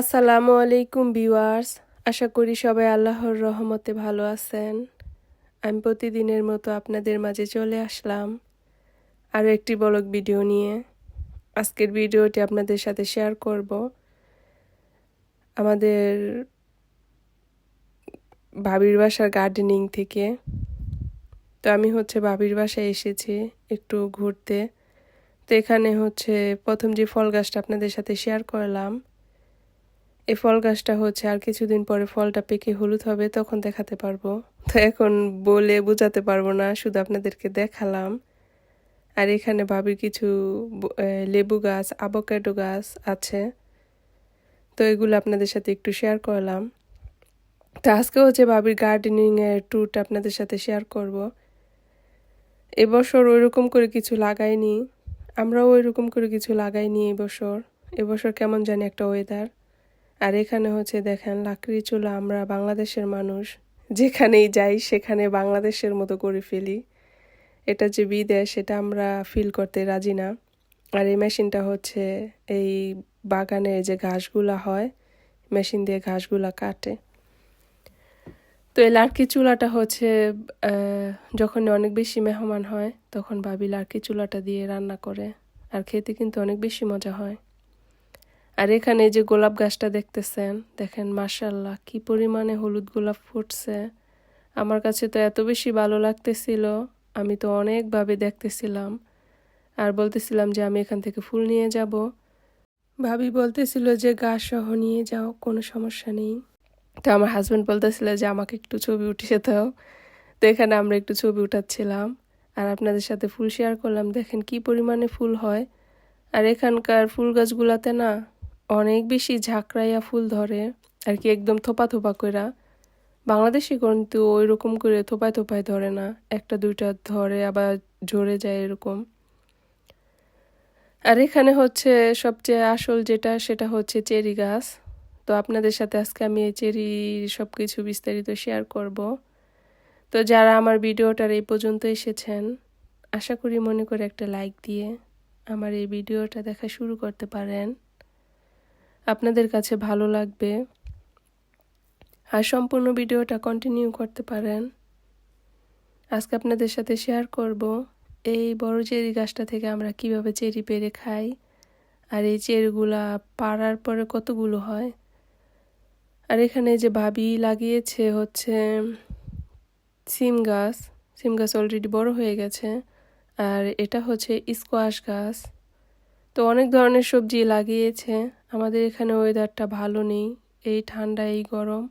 আসসালামু আলাইকুম ভিউয়ার্স, আশা করি সবাই আল্লাহর রহমতে ভালো আছেন। আমি প্রতিদিনের মতো আপনাদের মাঝে চলে আসলাম আরও একটি বলক ভিডিও নিয়ে। আজকের ভিডিওটি আপনাদের সাথে শেয়ার করব। আমাদের ভাবির বাসার গার্ডেনিং থেকে। তো আমি হচ্ছে ভাবির বাসায় এসেছি একটু ঘুরতে। তো এখানে হচ্ছে প্রথম যে ফল গাছটা আপনাদের সাথে শেয়ার করলাম এই ফল গাছটা হচ্ছে আর কিছুদিন পরে ফলটা পেকে হলুদ হবে, তখন দেখাতে পারব। তো এখন বলে বোঝাতে পারব না, শুধু আপনাদেরকে দেখালাম। আর এখানে ভাবির কিছু লেবু গাছ আবোকাডো গাছ আছে। তো এগুলো আপনাদের সাথে একটু শেয়ার করলাম। তো আজকে হচ্ছে ভাবির গার্ডেনিংয়ের ট্যুরটা আপনাদের সাথে শেয়ার করব। এবছর ওইরকম করে কিছু লাগাইনি। আমরাও ওইরকম করে কিছু লাগাইনি এবছর। এবছর কেমন জানি একটা ওয়েদার আর এখানে হচ্ছে দেখেন, লাকড়ি চুলা আমরা বাংলাদেশের মানুষ, যেখানেই যাই সেখানে বাংলাদেশের মতো করে ফেলি। এটা যে বিদেশ, সেটা আমরা ফিল করতে রাজি না। আর এই মেশিনটা হচ্ছে এই বাগানে যে ঘাসগুলা হয়, মেশিন দিয়ে ঘাসগুলা কাটে। তো এই লার্কি চুলাটা হচ্ছে যখন অনেক বেশি মেহমান হয়, তখন ভাবি লার্কি চুলাটা দিয়ে রান্না করে। আর খেতে কিন্তু অনেক বেশি মজা হয়। আর এখানে যে গোলাপ গাছটা দেখতেছেন, দেখেন মাশাল্লাহ কি পরিমাণে হলুদ গোলাপ ফুটছে। আমার কাছে তো এত বেশি ভালো লাগতেছিল, আমি তো অনেকভাবে দেখতেছিলাম। আর বলতেছিলাম যে আমি এখান থেকে ফুল নিয়ে যাব। ভাবি বলতেছিল যে গাছ সহ নিয়ে যাও, কোনো সমস্যা নেই। তো আমার হাজব্যান্ড বলতেছিল যে আমাকে একটু ছবি উঠিয়ে দাও। তো এখানে আমরা একটু ছবি উঠাচ্ছিলাম। আর আপনাদের সাথে ফুল শেয়ার করলাম, দেখেন কি পরিমাণে ফুল হয়। আর এখানকার ফুল গাছগুলাতে না অনেক বেশি ঝাঁকড়াইয়া ফুল ধরে, আর কি একদম থোপা থোপা কইরা। বাংলাদেশি কিন্তু ওই রকম করে থোপায় থোপায় ধরে না, একটা দুইটা ধরে আবার ঝরে যায় এরকম। আর এখানে হচ্ছে সবচেয়ে আসল যেটা, সেটা হচ্ছে চেরি গাছ। তো আপনাদের সাথে আজকে আমি এই চেরি সব কিছু বিস্তারিত শেয়ার করব। তো যারা আমার ভিডিওটার এই পর্যন্ত এসেছেন, আশা করি মনে করে একটা লাইক দিয়ে আমার এই ভিডিওটা দেখা শুরু করতে পারেন। আপনাদের কাছে ভালো লাগবে আর সম্পূর্ণ ভিডিওটা কন্টিনিউ করতে পারেন। আজকে আপনাদের সাথে শেয়ার করব এই বড় চেরি গাছটা থেকে আমরা কীভাবে চেরি পেরে খাই আর এই চেরিগুলা পাড়ার পরে কতগুলো হয়। আর এখানে যে ভাবি লাগিয়েছে হচ্ছে সিম গাছ সিম গাছ অলরেডি বড় হয়ে গেছে আর এটা হচ্ছে স্কোয়াশ গাছ। তো অনেক ধরনের সবজি লাগিয়েছে। আমাদের এখানে ওয়েদারটা ভালো নেই, এই ঠান্ডা, এই গরম।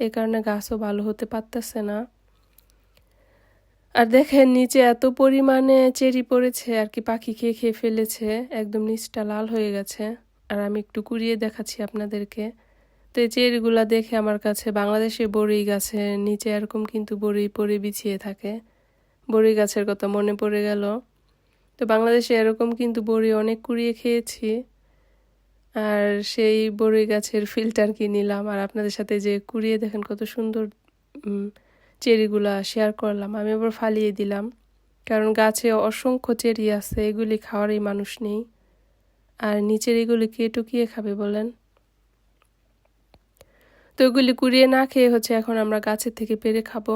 এই কারণে গাছও ভালো হতে পারতেছে না। আর দেখেন, নিচে এত পরিমাণে চেরি পড়েছে, আর কি পাখি খেয়ে খেয়ে ফেলেছে, একদম নিচটা লাল হয়ে গেছে। আর আমি একটু কুড়িয়ে দেখাচ্ছি আপনাদেরকে। তো এই চেরিগুলা দেখে আমার কাছে বাংলাদেশে বড়ই গাছের নিচে এরকম কিন্তু বড়ই পরে বিছিয়ে থাকে। বড়ই গাছের কথা মনে পড়ে গেল। তো বাংলাদেশে এরকম কিন্তু বড়ি অনেক কুড়িয়ে খেয়েছি। আর সেই বড়ই গাছের ফিল্টার কি নিলাম, আর আপনাদের সাথে যে কুড়িয়ে দেখেন কত সুন্দর চেরিগুলা শেয়ার করলাম, আমি আবার ফালিয়ে দিলাম। কারণ গাছে অসংখ্য চেরি আছে, এগুলি খাওয়ারই মানুষ নেই। আর নিচের এগুলি কে টুকিয়ে খাবে বলেন? তো এগুলি কুড়িয়ে না খেয়ে হচ্ছে এখন আমরা গাছের থেকে পেরে খাব।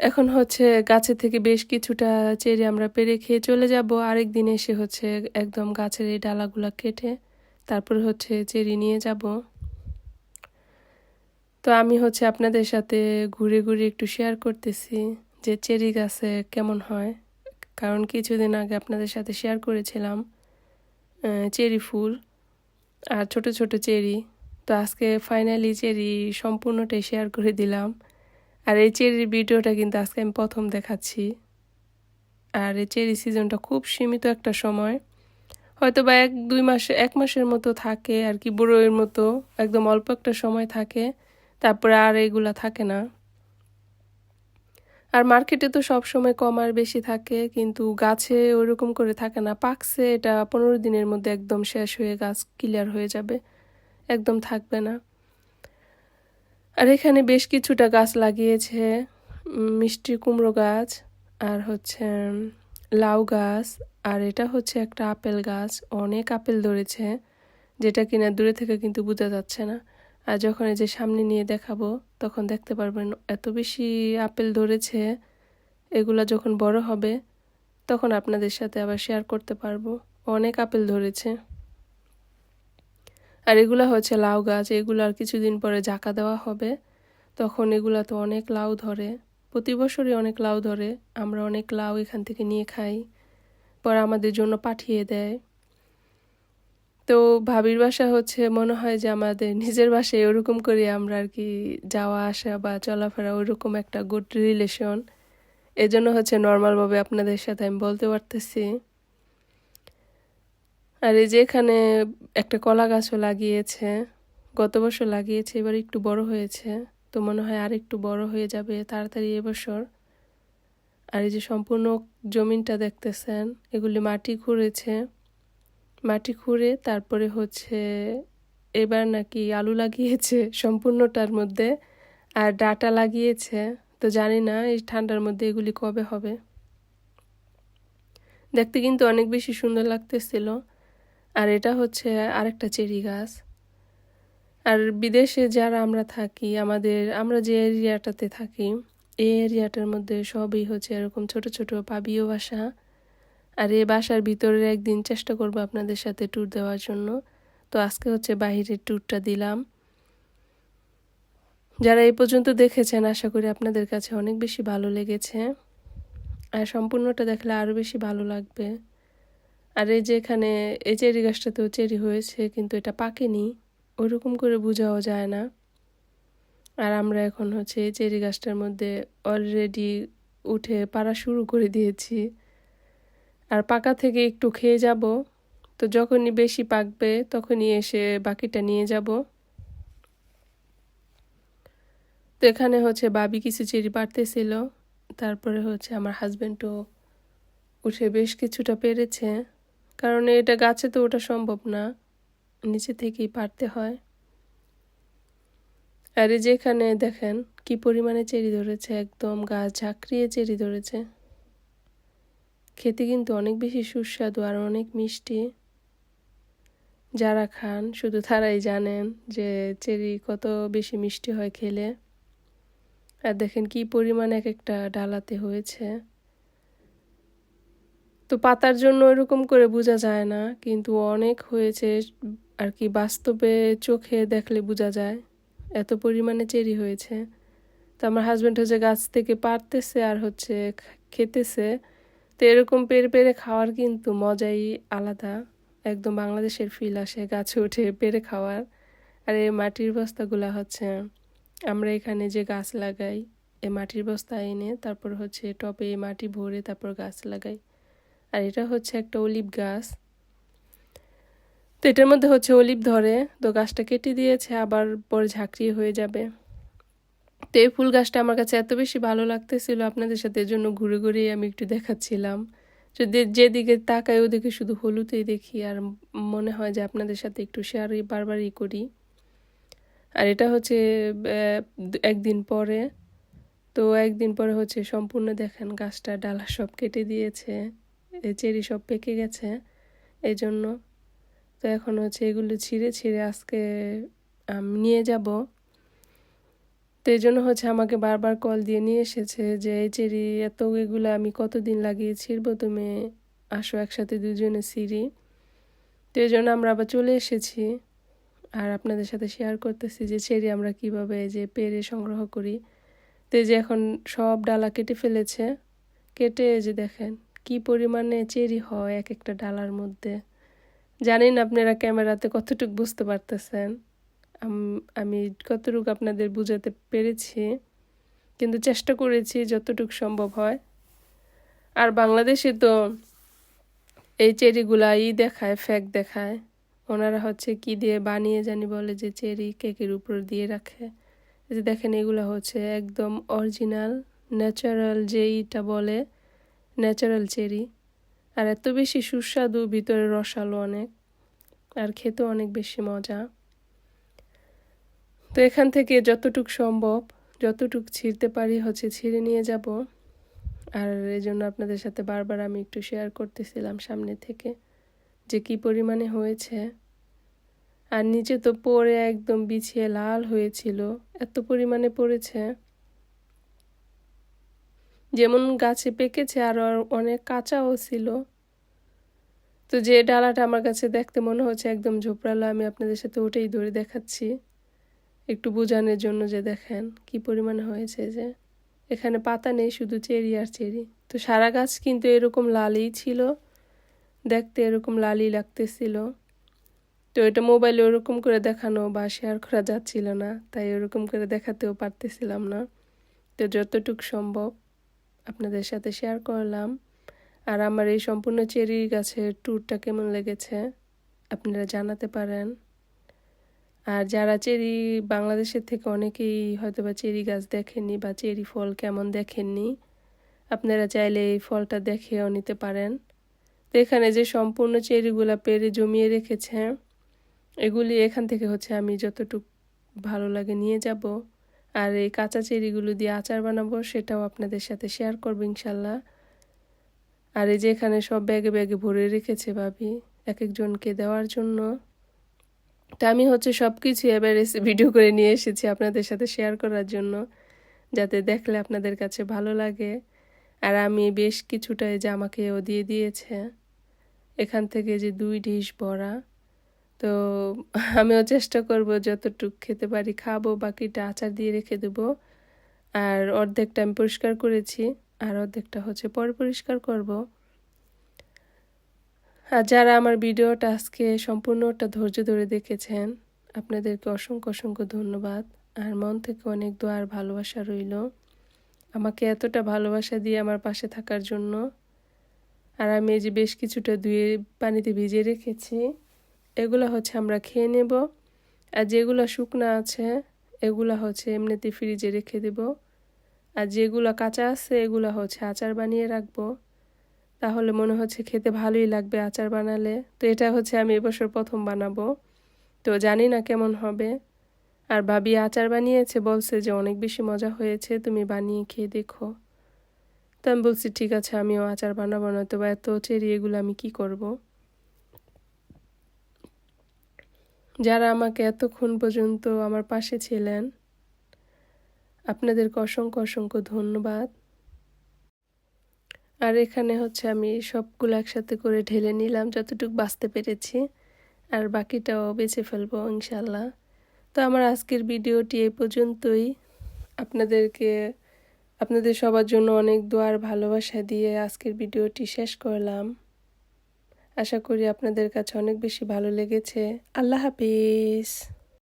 এখন হচ্ছে গাছের থেকে বেশ কিছুটা চেরি আমরা পেরে খেয়ে চলে যাব। আরেক দিন এসে হচ্ছে একদম গাছের এই ডালাগুলা কেটে তারপর হচ্ছে চেরি নিয়ে যাব। তো আমি হচ্ছে আপনাদের সাথে ঘুরে ঘুরে একটু শেয়ার করতেছি যে চেরি গাছে কেমন হয়। কারণ কিছুদিন আগে আপনাদের সাথে শেয়ার করেছিলাম চেরি ফুল আর ছোট ছোট চেরি। তো আজকে ফাইনালি চেরি সম্পূর্ণটাই শেয়ার করে দিলাম। আর এই চেরির ভিডিওটা কিন্তু আজকে আমি প্রথম দেখাচ্ছি। আর এই চেরি সিজনটা খুব সীমিত একটা সময়। হয়তো বা এক, দুই মাস, এক মাসের মতো থাকে আর কি বড়োয়ের মতো, একদম অল্প একটা সময় থাকে, তারপরে আর এগুলা থাকে না। আর মার্কেটে তো সব সময় কম আর বেশি থাকে, কিন্তু গাছে ওইরকম করে থাকে না। পাকছে, এটা পনেরো দিনের মধ্যে একদম শেষ হয়ে গাছ ক্লিয়ার হয়ে যাবে, একদম থাকবে না। আর এখানে বেশ কিছুটা গাছ লাগিয়েছে মিষ্টি কুমড়ো গাছ, আর হচ্ছে লাউ গাছ, আর এটা হচ্ছে একটা আপেল গাছ। অনেক আপেল ধরেছে, যেটা কিনা দূরে থেকে কিন্তু বোঝা যাচ্ছে না। আর যখন এই যে সামনে নিয়ে দেখাবো, তখন দেখতে পারবেন এত বেশি আপেল ধরেছে, এগুলা যখন বড় হবে, তখন আপনাদের সাথে আবার শেয়ার করতে পারব। অনেক আপেল ধরেছে। আর এগুলো হচ্ছে লাউ গাছ, এগুলো আর কিছুদিন পরে জাকা দেওয়া হবে। তখন এগুলা তো অনেক লাউ ধরে। প্রতি বছরই অনেক লাউ ধরে। আমরা অনেক লাউ এখান থেকে নিয়ে খাই। পরে আমাদের জন্য পাঠিয়ে দেয়। তো ভাবির বাসা হচ্ছে, মনে হয় যে আমাদের নিজের বাসায় ওরকম করে আমরা আর কি যাওয়া আসা বা চলাফেরা ওইরকম একটা গুড রিলেশন এজন্য হচ্ছে নর্মালভাবে আপনাদের সাথে আমি বলতে পারতেছি। আর এই যে এখানে একটা কলা গাছও লাগিয়েছে, গত বছর লাগিয়েছে, এবার একটু বড় হয়েছে, তো মনে হয় আর একটু বড় হয়ে যাবে তাড়াতাড়ি এবছর। আর এই যে সম্পূর্ণ জমিনটা দেখতেছেন, এগুলি মাটি খুঁড়েছে। মাটি খুঁড়ে তারপরে হচ্ছে এবার নাকি আলু লাগিয়েছে সম্পূর্ণটার মধ্যে, আর ডাটা লাগিয়েছে, তো জানি না এই ঠান্ডার মধ্যে এগুলি কবে হবে। দেখতে কিন্তু অনেক বেশি সুন্দর লাগতেছিল। আর এটা হচ্ছে আরেকটা চেরি গাছ। আর বিদেশে যারা আমরা থাকি, আমাদের, আমরা যে এরিয়াটাতে থাকি, এই এরিয়াটার মধ্যে সবই হচ্ছে এরকম ছোট ছোট পাবিও বাসা। আর এই বাসার ভিতরে একদিন চেষ্টা করব আপনাদের সাথে ট্যুর দেওয়ার জন্য। তো আজকে হচ্ছে বাহিরের ট্যুরটা দিলাম। যারা এই পর্যন্ত দেখেছেন, আশা করি আপনাদের কাছে অনেক বেশি ভালো লেগেছে। আর সম্পূর্ণটা দেখলে আরও বেশি ভালো লাগবে। আর এই যে এখানে এই চেরি গাছটাতেও চেরি হয়েছে, কিন্তু এটা পাকেনি। ওরকম করে বোঝাও যায় না। আর আমরা এখন হচ্ছে এই চেরি গাছটার মধ্যে অলরেডি উঠে পাড়া শুরু করে দিয়েছি। আর পাকা থেকে একটু খেয়ে যাব। তো যখনই বেশি পাকবে, তখনই এসে বাকিটা নিয়ে যাব। তো এখানে হচ্ছে বাবি কিছু চেরি পারতেছিল তারপরে হচ্ছে আমার হাজব্যান্ডও উঠে বেশ কিছুটা পেরেছে। কারণ এটা গাছে তো ওটা সম্ভব না। নিচে থেকেই পারতে হয়। আর এই যেখানে দেখেন কি পরিমাণে চেরি ধরেছে, একদম গাছ ঝাঁকড়িয়ে চেরি ধরেছে। খেতে কিন্তু অনেক বেশি সুস্বাদু আর অনেক মিষ্টি। যারা খান, শুধু তারাই জানেন যে চেরি কত বেশি মিষ্টি হয় খেলে। আর দেখেন কি পরিমাণ এক একটা ডালাতে হয়েছে। তো পাতার জন্য এরকম করে বোঝা যায় না, কিন্তু অনেক হয়েছে আর কি বাস্তবে চোখে দেখলে বোঝা যায়। এত পরিমাণে চেরি হয়েছে। তো আমার হাজব্যান্ড হচ্ছে গাছ থেকে পারতেছে আর হচ্ছে খেতেছে। তো এরকম পেরে পেরে খাওয়ার কিন্তু মজাই আলাদা। একদম বাংলাদেশের ফিল আসে গাছে উঠে পেরে খাওয়ার। আর এই মাটির বস্তাগুলা হচ্ছে, আমরা এখানে যে গাছ লাগাই এ মাটির বস্তা এনে তারপর হচ্ছে টপে মাটি ভরে তারপর গাছ লাগাই। আর এটা হচ্ছে একটা অলিভ গাছ। তো এটার মধ্যে হচ্ছে অলিভ ধরে, তো গাছটা কেটে দিয়েছে, আবার পরে ঝাঁকড়িয়ে হয়ে যাবে। তো এই ফুল গাছটা আমার কাছে এত বেশি ভালো লাগতেছিল, আপনাদের সাথে এর জন্য ঘুরে ঘুরে আমি একটু দেখাচ্ছিলাম। যদি যেদিকে তাকাই ওদিকে শুধু হলুদেই দেখি, আর মনে হয় যে আপনাদের সাথে একটু শেয়ারই, বারবারই করি। আর এটা হচ্ছে একদিন পরে। তো একদিন পরে হচ্ছে সম্পূর্ণ দেখেন গাছটা, ডালা সব কেটে দিয়েছে। চেরি সব পেকে গেছে এই জন্য তো এখন হচ্ছে এগুলো ছিঁড়ে ছিঁড়ে আজকে নিয়ে যাব। তো এই জন্য হচ্ছে আমাকে বারবার কল দিয়ে নিয়ে এসেছে যে, এই চেরি এত এগুলো আমি কতদিন লাগিয়ে ছিঁড়বো? তুমি আসো একসাথে দুজনে ছিঁড়ি তো এই জন্য আমরা আবার চলে এসেছি আর আপনাদের সাথে শেয়ার করতেছি যে, চেরি আমরা কীভাবে যে পেরে সংগ্রহ করি? তো যে এখন সব ডালা কেটে ফেলেছে, কেটে যে দেখেন কি পরিমাণে চেরি হয় এক একটা ডালার মধ্যে? জানেন আপনারা ক্যামেরাতে কতটুকু বুঝতে পারতেছেন? আমি কতটুকু আপনাদের বুঝাতে পেরেছি, কিন্তু চেষ্টা করেছি যতটুকু সম্ভব হয়। আর বাংলাদেশে তো এই চেরিগুলাই দেখায় ফ্যাক দেখায়। ওনারা হচ্ছে কি দিয়ে বানিয়ে জানি বলে যে চেরি কেকের উপর দিয়ে রাখে। যে দেখেন এগুলো হচ্ছে একদম অরিজিনাল ন্যাচারাল যেইটা বলে ন্যাচারাল চেরি। আর এত বেশি সুস্বাদু, ভিতরে রসালো অনেক। আর খেতে অনেক বেশি মজা। তো এখান থেকে যতটুক সম্ভব, যতটুক ছিঁড়তে পারি, হচ্ছে ছিঁড়ে নিয়ে যাব। আর এই জন্য আপনাদের সাথে বারবার আমি একটু শেয়ার করতেছিলাম সামনে থেকে, যে কি পরিমাণে হয়েছে। আর নিচে তো পরে একদম বিছিয়ে লাল হয়েছিল। এত পরিমাণে পড়েছে। যেমন গাছে পেকেছে আর অনেক কাঁচাও ছিল। তো যে ডালাটা আমার কাছে দেখতে মনে হচ্ছে একদম ঝোপড়ালো, আমি আপনাদের সাথে ওটাই ধরে দেখাচ্ছি। একটু বোঝানোর জন্য যে দেখেন কি পরিমাণে হয়েছে যে এখানে পাতা নেই, শুধু চেরি আর চেরি। তো সারা গাছ কিন্তু এরকম লালই ছিল, দেখতে এরকম লালই লাগতেছিল। তো এটা মোবাইলে ওরকম করে দেখানো বা শেয়ার করা যাচ্ছিল না, তাই ওরকম করে দেখাতেও পারতেছিলাম না। তো যতটুক সম্ভব। আপনাদের সাথে শেয়ার করলাম। আর আমার এই সম্পূর্ণ চেরি গাছের ট্যুরটা কেমন লেগেছে, আপনারা জানাতে পারেন। আর যারা চেরি বাংলাদেশের থেকে অনেকেই হয়তো বা চেরি গাছ দেখেননি বা চেরি ফল কেমন দেখেননি, আপনারা চাইলে এই ফলটা দেখেও নিতে পারেন। তো এখানে যে সম্পূর্ণ চেরিগুলা পেরে জমিয়ে রেখেছে, এগুলি এখান থেকে হচ্ছে আমি যতটুকু ভালো লাগে নিয়ে যাব। আর এই কাঁচা চেরিগুলো দিয়ে আচার বানাবো, সেটাও আপনাদের সাথে শেয়ার করব ইনশাল্লাহ। আর এই যে এখানে সব ব্যাগে ব্যাগে ভরে রেখেছে ভাবি এক একজনকে দেওয়ার জন্য। তা আমি হচ্ছে সব কিছু এবার এসে ভিডিও করে নিয়ে এসেছি আপনাদের সাথে শেয়ার করার জন্য, যাতে দেখলে আপনাদের কাছে ভালো লাগে। আর আমি বেশ কিছুটা যে আমাকেও দিয়ে দিয়েছে। এখান থেকে যে দুই ডিশ ভরা তো আমিও চেষ্টা করব যতটুক খেতে পারি খাব, বাকিটা আচার দিয়ে রেখে দেবো। আর অর্ধেকটা আমি পরিষ্কার করেছি, আর অর্ধেকটা হচ্ছে পরে পরিষ্কার করব। আর যারা আমার ভিডিওটা আজকে সম্পূর্ণটা ধৈর্য ধরে দেখেছেন, আপনাদেরকে অসংখ্য অসংখ্য ধন্যবাদ। আর মন থেকে অনেক দোয়ার ভালোবাসা রইল। আমাকে এতটা ভালোবাসা দিয়ে আমার পাশে থাকার জন্য। আর আমি এই যে বেশ কিছুটা ধুয়ে পানিতে ভিজিয়ে রেখেছি। এগুলো হচ্ছে আমরা খেয়ে নেব। আর যেগুলো শুকনা আছে, এগুলো হচ্ছে এমনিতে ফ্রিজে রেখে দেব। আর যেগুলো কাঁচা আছে, এগুলো হচ্ছে আচার বানিয়ে রাখব। তাহলে মনে হচ্ছে খেতে ভালোই লাগবে আচার বানালে। তো এটা হচ্ছে আমি এবছর প্রথম বানাবো। তো জানি না কেমন হবে। আর ভাবি আচার বানিয়েছে, বলছে যে অনেক বেশি মজা হয়েছে, তুমি বানিয়ে খেয়ে দেখো। তো আমি বলছি, ঠিক আছে, আমিও আচার বানাবো না তো বা এত চেরি এগুলো আমি কি করব। যারা আমাকে এতক্ষণ পর্যন্ত আমার পাশে ছিলেন, আপনাদেরকে অসংখ্য অসংখ্য ধন্যবাদ। আর এখানে হচ্ছে আমি সবগুলো একসাথে করে ঢেলে নিলাম, যতটুকু বাঁচতে পেরেছি, আর বাকিটাও বেছে ফেলব ইনশাল্লাহ তো আমার আজকের ভিডিওটি এই পর্যন্তই। আপনাদেরকে, আপনাদের সবার জন্য অনেক দোয়ার ভালোবাসা দিয়ে আজকের ভিডিওটি শেষ করলাম। আশা করি আপনাদের কাছে অনেক বেশি ভালো লেগেছে। আল্লাহ হাফিজ।